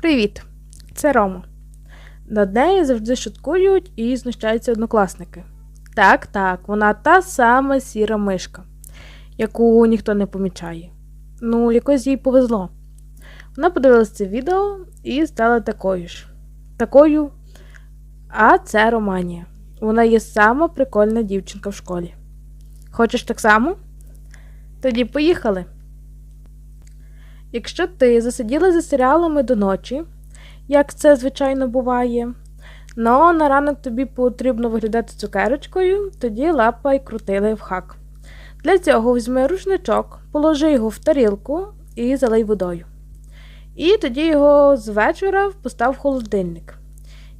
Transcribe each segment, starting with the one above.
Привіт! Це Рома. Над нею завжди шуткують і знущаються однокласники. Так, так, вона та сама сіра мишка, яку ніхто не помічає. Ну, якось їй повезло. Вона подивилася це відео і стала такою ж. Такою. А це Романія. Вона є сама прикольна дівчинка в школі. Хочеш так само? Тоді поїхали. Якщо ти засиділа за серіалами до ночі, як це звичайно буває, но на ранок тобі потрібно виглядати цукерочкою, тоді лапай крути лайфхак. Для цього візьми рушничок, положи його в тарілку і залий водою. І тоді його з вечора постав в холодильник.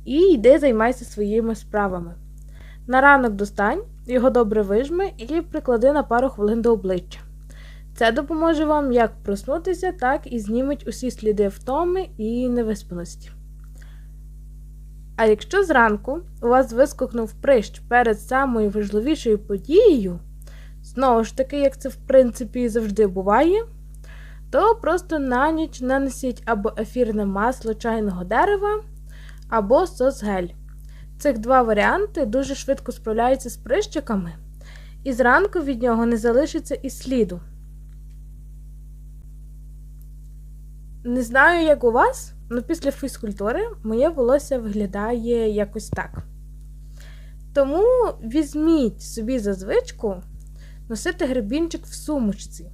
І йди займайся своїми справами. На ранок достань, його добре вижми і приклади на пару хвилин до обличчя. Це допоможе вам як проснутися, так і зніметь усі сліди втоми і невиспаності. А якщо зранку у вас вискокнув прищ перед самою важливішою подією, знову ж таки, як це в принципі завжди буває, то просто на ніч нанесіть або ефірне масло чайного дерева, або сосгель. Цих два варіанти дуже швидко справляються з прищиками, і зранку від нього не залишиться і сліду. Не знаю, як у вас, але після фізкультури моє волосся виглядає якось так. Тому візьміть собі за звичку носити гребінчик в сумочці.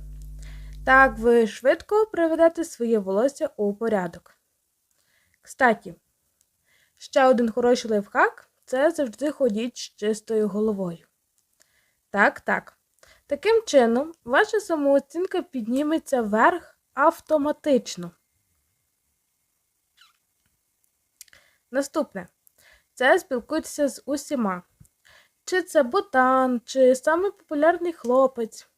Так ви швидко приведете своє волосся у порядок. Кстаті, ще один хороший лайфхак це завжди ходіть з чистою головою. Так, так. Таким чином, ваша самооцінка підніметься вверх автоматично. Наступне це спілкуйтеся з усіма. Чи це ботан, чи самий популярний хлопець.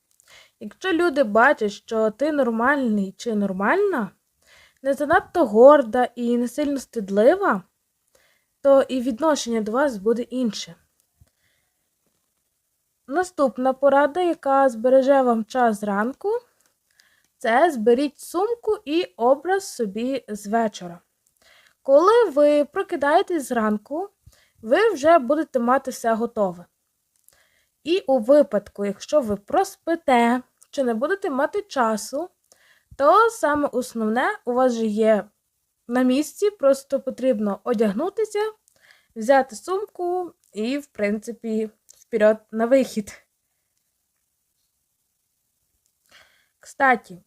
Якщо люди бачать, що ти нормальний чи нормальна, не занадто горда і не сильно стидлива, то і відношення до вас буде інше. Наступна порада, яка збереже вам час зранку, це зберіть сумку і образ собі з вечора. Коли ви прокидаєтесь зранку, ви вже будете мати все готове. І у випадку, якщо ви проспите чи не будете мати часу, то саме основне у вас же є на місці, просто потрібно одягнутися, взяти сумку і, в принципі, вперед на вихід. Кстаті,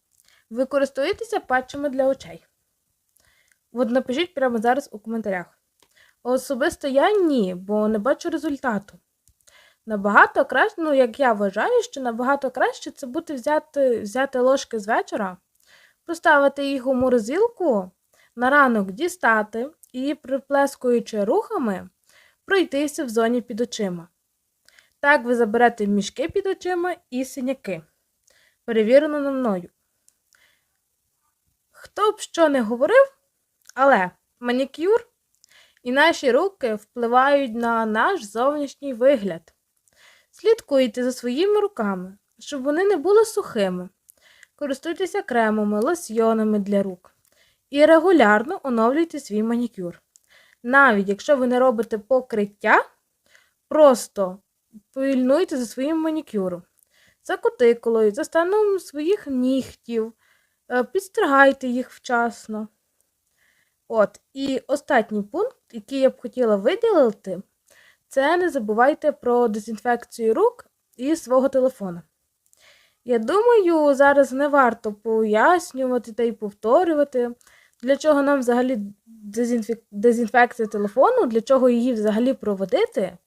ви користуєтеся патчами для очей? От напишіть прямо зараз у коментарях. Особисто я ні, бо не бачу результату. Набагато краще, ну, як я вважаю, що набагато краще це буде взяти взяти ложки з вечора, поставити їх у морозилку, на ранок дістати і, приплескуючи рухами, пройтися в зоні під очима. Так ви заберете мішки під очима і синяки. Перевірено на мною. Хто б що не говорив, але манікюр і наші руки впливають на наш зовнішній вигляд. Слідкуйте за своїми руками, щоб вони не були сухими. Користуйтеся кремами, лосьйонами для рук. І регулярно оновлюйте свій манікюр. Навіть якщо ви не робите покриття, просто пильнуйте за своїм манікюром, за кутикулою, за станом своїх нігтів, е, підстригайте їх вчасно. От, і останній пункт, який я б хотіла виділити, це не забувайте про дезінфекцію рук і свого телефона. Я думаю, зараз не варто пояснювати та й повторювати, для чого нам взагалі дезінфекція телефону, для чого її взагалі проводити.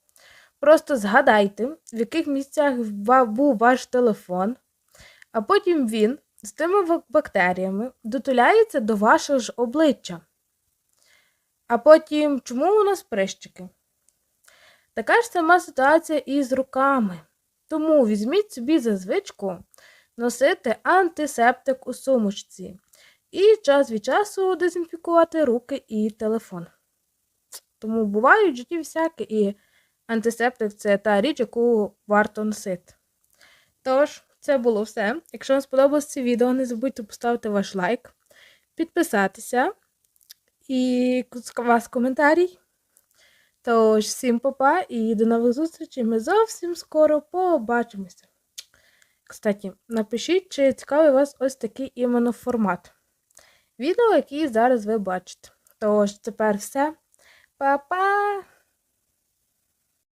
Просто згадайте, в яких місцях був ваш телефон, а потім він з тими бактеріями дотуляється до вашого ж обличчя. А потім, чому у нас прищики? Така ж сама ситуація і з руками. Тому візьміть собі за звичку носити антисептик у сумочці і час від часу дезінфікувати руки і телефон. Тому бувають в житті всякі, і антисептик це та річ, яку варто носити. Тож, це було все. Якщо вам сподобалось це відео, не забудьте поставити ваш лайк, підписатися і вас коментарій. Тож, всім папа і до нових зустрічей. Ми зовсім скоро побачимося. Кстати, напишіть, чи цікавий вас ось такий іменно формат. Відео, який зараз ви бачите. Тож, тепер все. Па-па!